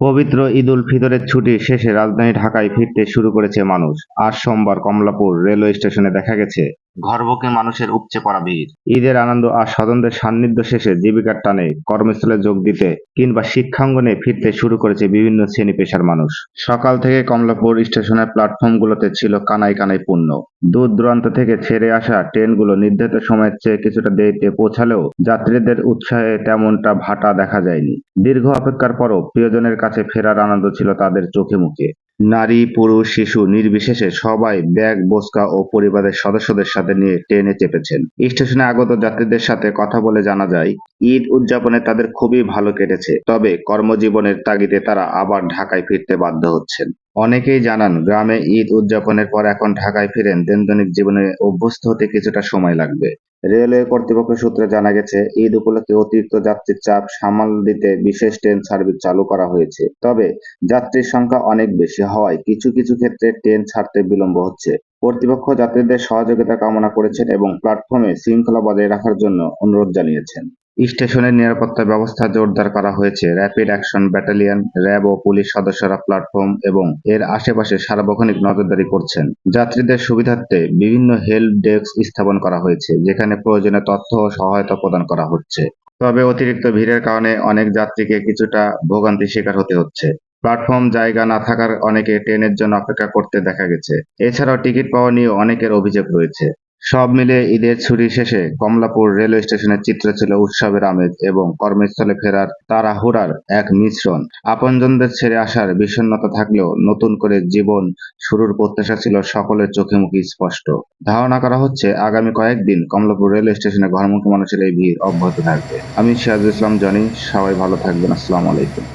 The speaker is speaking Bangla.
পবিত্র ঈদ উল ফিতরের ছুটি শেষে রাজধানী ঢাকায় ফিরতে শুরু করেছে মানুষ। আজ সোমবার কমলাপুর রেলওয়ে স্টেশনে দেখা গেছে ঘরবুকে মানুষের উপচে পড়া ভিড় ঈদের আনন্দ আর স্বজনদের সান্নিধ্য শেষে জীবিকার টানে কর্মস্থলে যোগ দিতে কিংবা শিক্ষাঙ্গনে ফিরতে শুরু করেছে বিভিন্ন শ্রেণি পেশার মানুষ। সকাল থেকে কমলাপুর স্টেশনের প্ল্যাটফর্মগুলোতে ছিল কানাই কানাই পূর্ণ। দূর দূরান্ত থেকে ছেড়ে আসা ট্রেনগুলো নির্ধারিত সময়ের চেয়ে কিছুটা দেরিতে পৌঁছালেও যাত্রীদের উৎসাহে তেমনটা ভাটা দেখা যায়নি। দীর্ঘ অপেক্ষার পরও প্রিয়জনের কাছে ফেরার আনন্দ ছিল তাদের চোখে মুখে। নারী, পুরুষ, শিশু নির্বিশেষে সবাই ব্যাগ, বোচকা ও পরিবারের সদস্যদের সাথে নিয়ে ট্রেনে চেপেছেন। স্টেশনে আগত যাত্রীদের সাথে কথা বলে জানা যায়, ঈদ উদযাপনে তাদের খুবই ভালো কেটেছে, তবে কর্মজীবনের তাগিদে তারা আবার ঢাকায় ফিরতে বাধ্য হচ্ছেন। অনেকেই জানান, গ্রামে ঈদ উদযাপনের পর এখন ঢাকায় ফিরেন, দৈনন্দিন জীবনে অভ্যস্ত হতে কিছুটা সময় লাগবে। রেলওয়ে কর্তৃপক্ষ সূত্রে জানা গেছে, ঈদ উপলক্ষে অতিরিক্ত যাত্রীর চাপ সামাল দিতে বিশেষ ট্রেন সার্ভিস চালু করা হয়েছে। তবে যাত্রীর সংখ্যা অনেক বেশি হওয়ায় কিছু কিছু ক্ষেত্রে ট্রেন ছাড়তে বিলম্ব হচ্ছে। কর্তৃপক্ষ যাত্রীদের সহযোগিতা কামনা করেছেন এবং প্ল্যাটফর্মে শৃঙ্খলা বজায় রাখার জন্য অনুরোধ জানিয়েছেন। স্টেশনের নিরাপত্তা ব্যবস্থা জোরদার করা হয়েছে। র্যাপিড অ্যাকশন ব্যাটালিয়ন র্যাব ও পুলিশ সদস্যরা প্ল্যাটফর্ম এবং এর আশেপাশে সার্বক্ষণিক নজরদারি করছেন। যাত্রীদের সুবিধার্থে বিভিন্ন হেল্প ডেস্ক স্থাপন করা হয়েছে, যেখানে প্রয়োজনীয় তথ্য ও সহায়তা প্রদান করা হচ্ছে। তবে অতিরিক্ত ভিড়ের কারণে অনেক যাত্রীকে কিছুটা ভোগান্তি শিকার হতে হচ্ছে। প্ল্যাটফর্ম জায়গা না থাকার অনেকে ট্রেনের জন্য অপেক্ষা করতে দেখা গেছে। এছাড়াও টিকিট পাওয়া নিয়েও অনেকের অভিযোগ রয়েছে। সব মিলিয়ে ঈদের ছুটি শেষে কমলাপুর রেলওয়ে স্টেশনের চিত্র ছিল উৎসবের আমেজ এবং কর্মস্থলে ফেরার তাড়াহুড়ার এক মিশ্রণ। আপনজনদের ছেড়ে আসার বিষণ্ণতা থাকলেও নতুন করে জীবন শুরুর প্রত্যাশা ছিল সকলের চোখে মুখে স্পষ্ট। ধারণা করা হচ্ছে, আগামী কয়েকদিন কমলাপুর রেলওয়ে স্টেশনে ঘরমুখী মানুষের এই ভিড় অব্যাহত থাকবে। আমি সিরাজুল ইসলাম, জনি। সবাই ভালো থাকবেন। আসসালামু আলাইকুম।